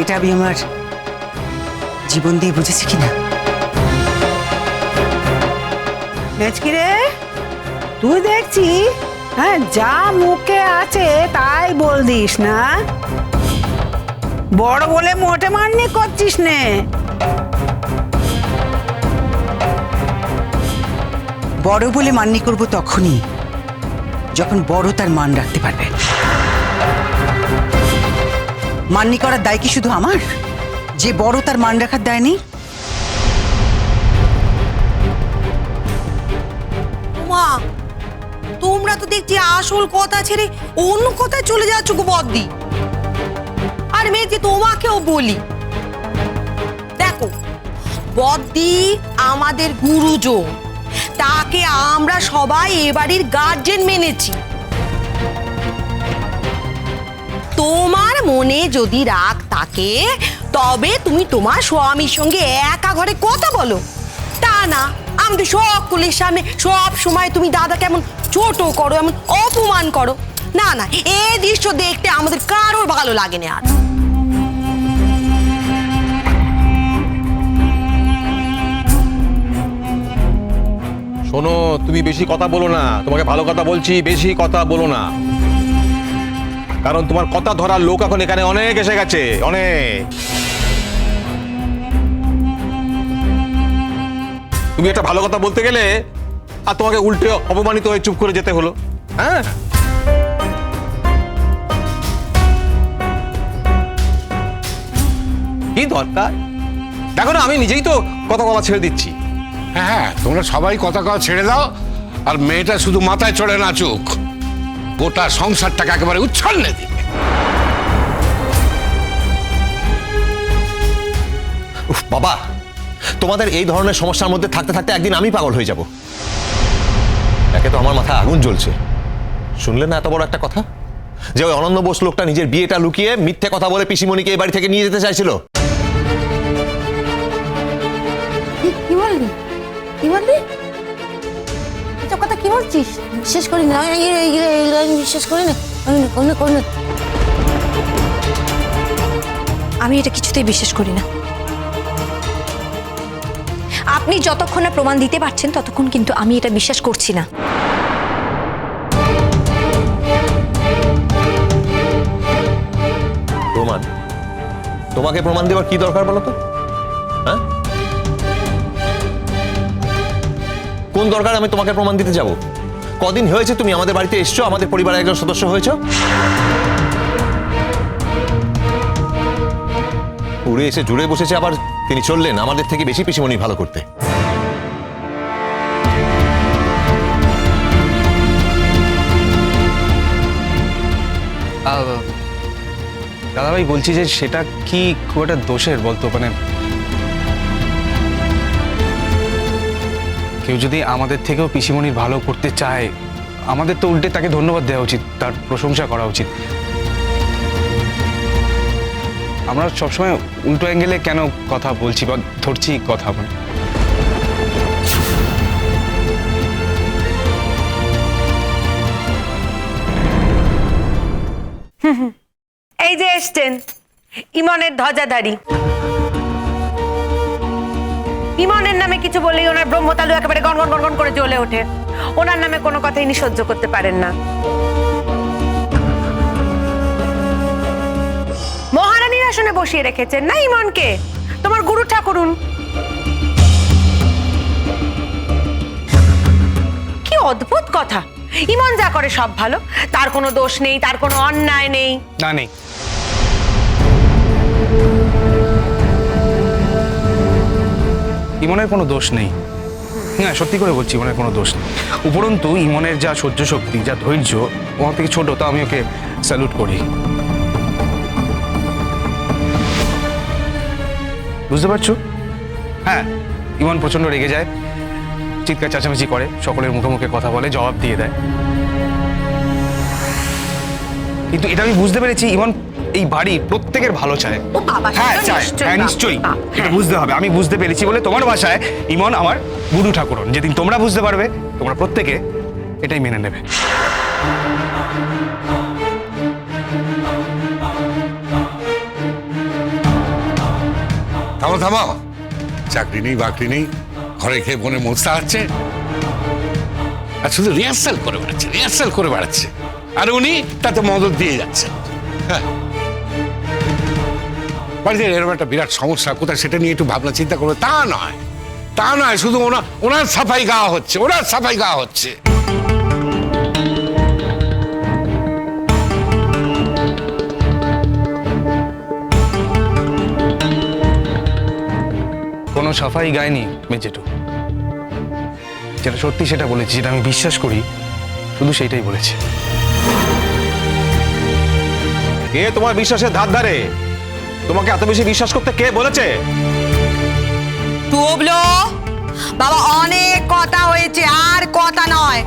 এটা আমি আমার জীবন দিয়ে বুঝেছি কিনা? রে? তুই দেখছি হ্যাঁ যা মুখে আছে তাই বল দিস না? বড় বলে মোটে মাননি করছিস নে। বড় বলে মান্যি করব তখনই, যখন বড় তার মান রাখতে পারবে। মান্যি করার দায় কি শুধু আমার? যে বড় তার মান রাখার দায় নেই? মা, তোমরা তো দেখছি আসল কথা ছেড়ে অন্য কথায় চলে যাচ্ছ গো বদ্দি। আর মেয়ে যে তোমাকেও বলি, দেখো, বদ্দি আমাদের গুরুজন, তাকে আমরা সবাই এ বাড়ির গার্জেন মেনেছি। তোমার মনে যদি রাগ থাকে, তবে তুমি তোমার স্বামীর সঙ্গে একা ঘরে কথা বলো। তা না আমাদের সকলের সামনে সব সময় তুমি দাদা কেমন ছোট করো, এমন অপমান করো। না না এই দৃশ্য দেখতে আমাদের কারোর ভালো লাগে না আর। শোনো, তুমি বেশি কথা বলো না। তোমাকে ভালো কথা বলছি, বেশি কথা বলো না। কারণ তোমার কথা ধরার লোক এখন এখানে অনেক এসে গেছে, অনেক। তুমি একটা ভালো কথা বলতে গেলে আর তোমাকে উল্টে অপমানিত হয়ে চুপ করে যেতে হলো। হ্যাঁ? কি দরকার? দেখো না, আমি নিজেই তো কথা বলা ছেড়ে দিচ্ছি। হ্যাঁ হ্যাঁ তোমরা সবাই কথা কথা ছেড়ে দাও, আর মেয়েটা শুধু মাথায় চড়ে না নাচুক গোটা সংসারটাকে একেবারে উচ্ছন্নে দিবে। উফ বাবা তোমাদের এই ধরনের সমস্যার মধ্যে থাকতে থাকতে একদিন আমি পাগল হয়ে যাব। একে তো আমার মাথায় আগুন জ্বলছে। শুনলে না এত বড় একটা কথা? যে ওই অনন্য বোস লোকটা নিজের বিয়েটা লুকিয়ে মিথ্যে কথা বলে পিসিমণিকে এই বাড়ি থেকে নিয়ে যেতে চাইছিল। কি কি বললি? কি বললি? এসব কথা কি বলছিস বিশ্বাস করি না আমি বিশ্বাস না করি না। আমি এটা কিছুতেই বিশ্বাস করি না। আপনি যতক্ষণ না প্রমাণ দিতে পারছেন ততক্ষণ কিন্তু আমি এটা বিশ্বাস করছি না। প্রমাণ। তোমাকে প্রমাণ দেওয়ার কি দরকার বলো তো? হ্যাঁ? কোন দরকার আমি তোমাকে প্রমাণ দিতে যাব? কদিন হয়েছে তুমি আমাদের বাড়িতে এসছো, আমাদের পরিবারের একজন সদস্য হয়েছো? উড়ে এসে জুড়ে বসেছে আবার তিনি চললেন, আমাদের থেকে বেশি পিসিমণি ভালো করতে। দাদাভাই বলছি যে সেটা কি খুব একটা দোষের বলতো মানে কেউ যদি আমাদের থেকেও পিসিমণির ভালো করতে চায়, আমাদের তো উল্টে তাকে ধন্যবাদ দেওয়া উচিত, তার প্রশংসা করা উচিত। আমরা সবসময় উল্টো অ্যাঙ্গেলে কেন কথা বলছি বা ধরছি কথা মানে এই যে এসছেন, ইমনের ধ্বজাধারী। ইমনের নামে কিছু বললেই ওনার ব্রহ্মতালু একেবারে গনগন গনগন করে জ্বলে ওঠে। ওনার নামে কোনো কথা ইনি সহ্য করতে পারেন না। মহারানীর আসনে বসিয়ে রেখেছেন। না, ইমনকে? তোমার গুরু ঠাকুরুন। কি অদ্ভুত কথা। ইমন যা করে সব ভালো। তার কোনো দোষ নেই, তার কোনো অন্যায় নেই। না, নেই। ইমনের কোনো দোষ নেই। না সত্যি করে বলছি, ইমনের কোনো দোষ নেই। উপরন্তু, ইমনের যা সহ্য শক্তি, যা ধৈর্য আমার থেকে ছোট, তা আমি ওকে স্যালুট করি। বুঝতে পারছ? হ্যাঁ ইমন প্রচণ্ড রেগে যায়, চিৎকার চেঁচামেচি করে, সকলের মুখে মুখে কথা বলে, জবাব দিয়ে দেয়। কিন্তু এটা আমি বুঝতে পেরেছি, ইমন এই বাড়ির প্রত্যেকের ভালো চায়। ও বাবা, হ্যাঁ তো চায়। নিশ্চয়ই হ্যাঁ নিশ্চয়ই। এটা। বুঝতে হবে। আমি বুঝতে পেরেছি বলে তোমার ভাষায় ইমন আমার গুরু ঠাকুরন। যেদিন তোমরা বুঝতে পারবে তোমরা প্রত্যেকে এটাই মেনে নেবে। থামো থামো। চাকরি নেই বাকরি নেই। ঘরে খেয়ে মনে মস্তা হচ্ছে আর শুধু রিহার্সাল করে বেড়াচ্ছে রিহার্সাল করে বেড়াচ্ছে। আর উনি তাতে মদত দিয়ে যাচ্ছেন। হ্যাঁ। বাড়িতে এরকম একটা বিরাট সমস্যা কোথায় সেটা নিয়ে একটু ভাবনা চিন্তা করবে? তা নয়। তা নয় শুধু ওনার ওনার সাফাই গাওয়া হচ্ছে ওনার সাফাই গাওয়া হচ্ছে। কোনো সাফাই গায়নি মেজেটু। যেটা সত্যি সেটা বলেছি যেটা আমি বিশ্বাস করি শুধু সেইটাই বলেছি। এ তোমার বিশ্বাসের ধার ধারে? তোমাকে এত বেশি বিশ্বাস করতে কে বলেছে? টুবলো বাবা, অনেক কথা হয়েছে, আর কথা নয়।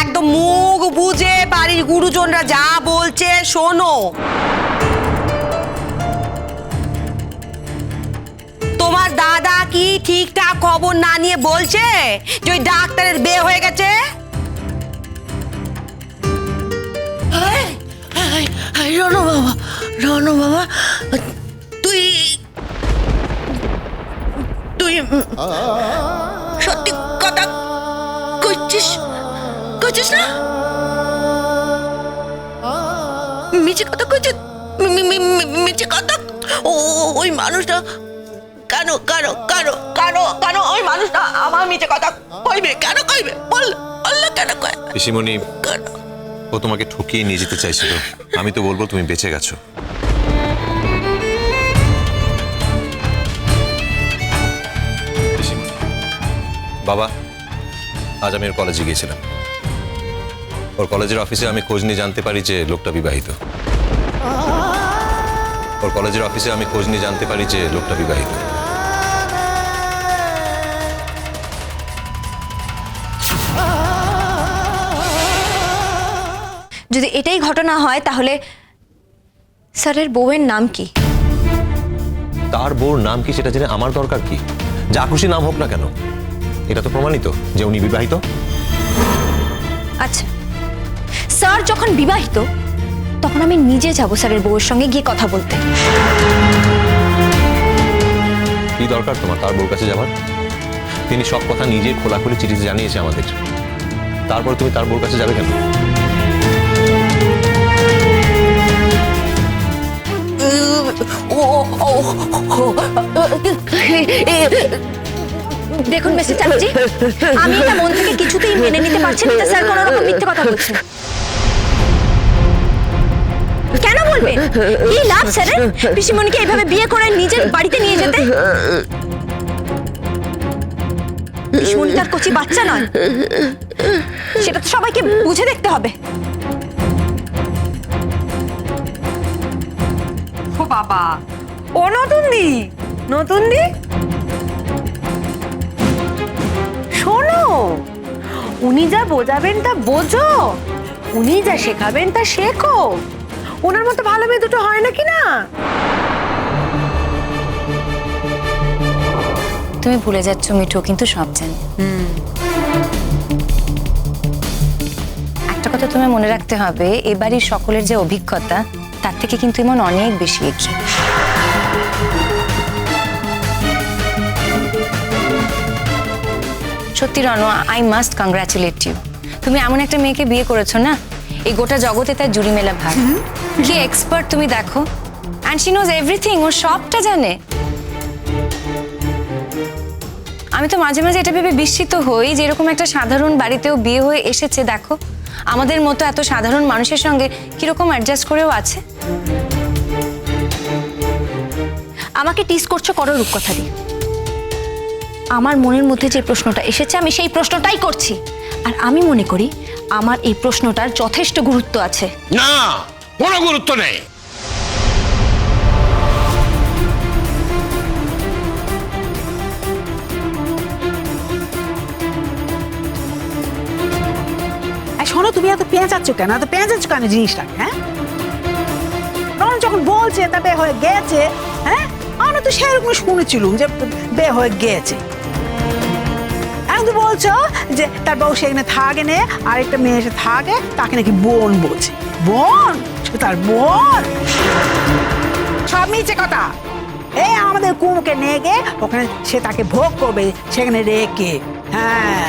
একদম মুখ বুঝে বাড়ির গুরুজনরা যা বলছে, শোনো। তোমার দাদা কি ঠিকঠাক খবর না নিয়ে বলছে যে ওই ডাক্তারের বিয়ে হয়ে গেছে? রনো বাবা রনো বাবা তুই তুই সত্যি কথা কইছিস কইছিস না? মিছে কথা কইছিস মিছে কথা? ও ওই মানুষটা কেন কেন কেন কেন কেন ওই মানুষটা আমার মিছে কথা কইবে? কেন কইবে? বল বল কেন কয়? পিসিমণি কেন? ও তোমাকে ঠকিয়ে নিয়ে যেতে চাইছিল। আমি তো বলব তুমি বেঁচে গেছো। বাবা, আজ আমি ওর কলেজে গিয়েছিলাম। ওর কলেজের অফিসে আমি খোঁজ নিয়ে জানতে পারি যে লোকটা বিবাহিত। ওর কলেজের অফিসে আমি খোঁজ নিয়ে জানতে পারি যে লোকটা বিবাহিত। এটাই ঘটনা হয় তাহলে স্যারের বউয়ের নাম কি? তার বউর নাম কি সেটা জেনে আমার দরকার কি? যা খুশি নাম হোক না কেন এটা তো প্রমাণিত যে উনি বিবাহিত। আচ্ছা স্যার যখন বিবাহিত তখন আমি নিজে যাব স্যারের বউয়ের সঙ্গে গিয়ে কথা বলতে। কি দরকার তোমার তার বউর কাছে যাবার? তিনি সব কথা নিজে খোলাখুলি চিঠিতে জানিয়েছে আমাদের। তারপর তুমি তার বউর কাছে যাবে কেন? দেখুন, মিস্টার চ্যাটার্জি, আমি এটা মন থেকে কিছুতেই মেনে নিতে পারছি না, স্যার, কোনো রকম মিথ্যে কথা বলছেন কেন বলবেন? কি লাভ স্যারের পিসিমণিকে এইভাবে বিয়ে করে নিজের বাড়িতে নিয়ে যেতে? পিসিমণি কচি বাচ্চা নয়। সেটা তো সবাইকে বুঝে দেখতে হবে। বাবা ও নতুন দি? নতুন দি? শোনো উনি যা বোঝাবেন তা বোঝো উনি যা শেখাবেন তা শেখো। ওনার মতো ভালো মেয়ে দুটো হয় নাকি না? তুমি ভুলে যাচ্ছ মিঠু কিন্তু সব জানি। একটা কথা তোমায় মনে রাখতে হবে এ বাড়ির সকলের যে অভিজ্ঞতা তার থেকে কিন্তু ইমন অনেক বেশি এগিয়ে। সত্যি Rono I must congratulate you তুমি এমন একটা মেয়েকে বিয়ে করেছ না? এই গোটা জগতে তার জুড়ি মেলা ভাগ কি এক্সপার্ট তুমি দেখো। অ্যান্ড শি নোজ এভরিথিং ও সবটা জানে। আমি তো মাঝে মাঝে এটা ভেবে বিস্মিত হই যে এরকম একটা সাধারণ বাড়িতেও বিয়ে হয়ে এসেছে, দেখো। আমাদের মতো এত সাধারণ মানুষের সঙ্গে কীরকম অ্যাডজাস্ট করেও আছে? আমাকে টিস করছ করো রূপকথা দিয়ে। আমার মনের মধ্যে যে প্রশ্নটা এসেছে আমি সেই প্রশ্নটাই করছি। আর আমি মনে করি আমার এই প্রশ্নটার যথেষ্ট গুরুত্ব আছে। না কোনো গুরুত্ব নেই। শোনো তুমি এত পেঁচাচ্ছ কেন? এত পেঁচাচ্ছ কেন জিনিসটা হ্যাঁ? যখন বলছে তা বে হয়ে গেছে হ্যাঁ? আমরা তো সেরকম শুনেছিলুম যে বে হয়ে গেছে। এখন তো বলছো যে তার বউ সেখানে থাকে নে, আরেকটা মেয়ে এসে থাকে, তাকে নাকি বোন বলছে। বোন? সে তার বোন? সব মিছে কথা। এই আমাদের কুমুকে নিয়ে ওখানে সে তাকে ভোগ করবে, সেখানে রেখে। হ্যাঁ।